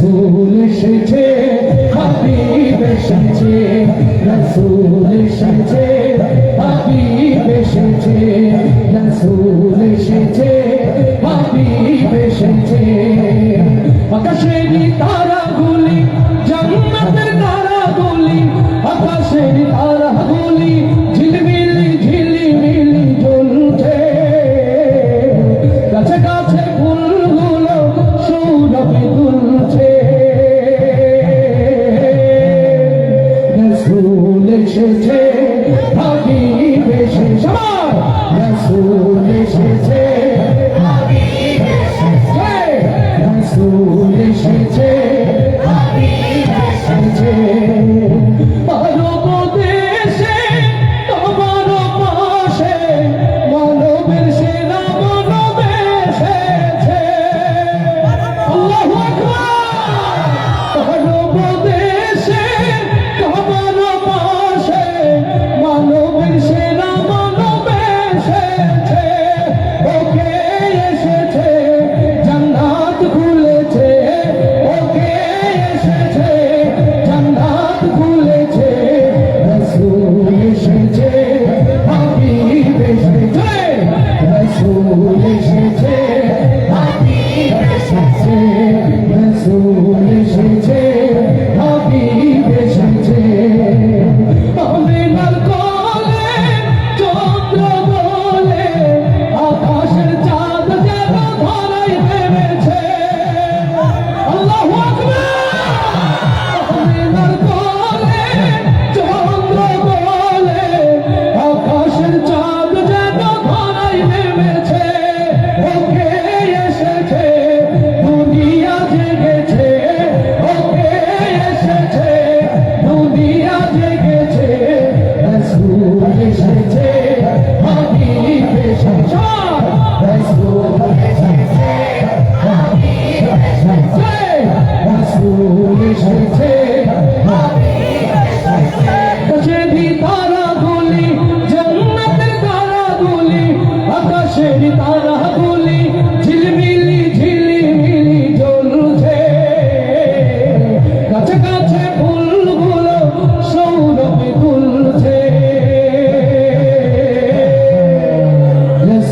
রসুল এসেছে হাবিব এসেছে রসুল এসেছে হাবিব এসেছে রসুল এসেছে হাবিব এসেছে। আকাশে নিতা উঠে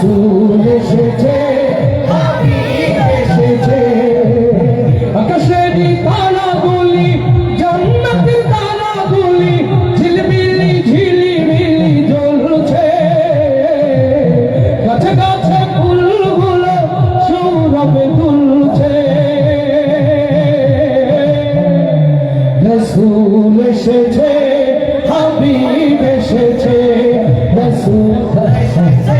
রাসুল এসেছে হাবিব এসেছে। আকাশের তারা বলি জান্নাতের তারা বলি, ঝিলমিলি, ঝিলিমিলি জ্বলছে। কাছে কাছে ফুলগুলো সৌরভে তুলছে। রাসুল এসেছে, হাবিব এসেছে, রাসুল এসেছে।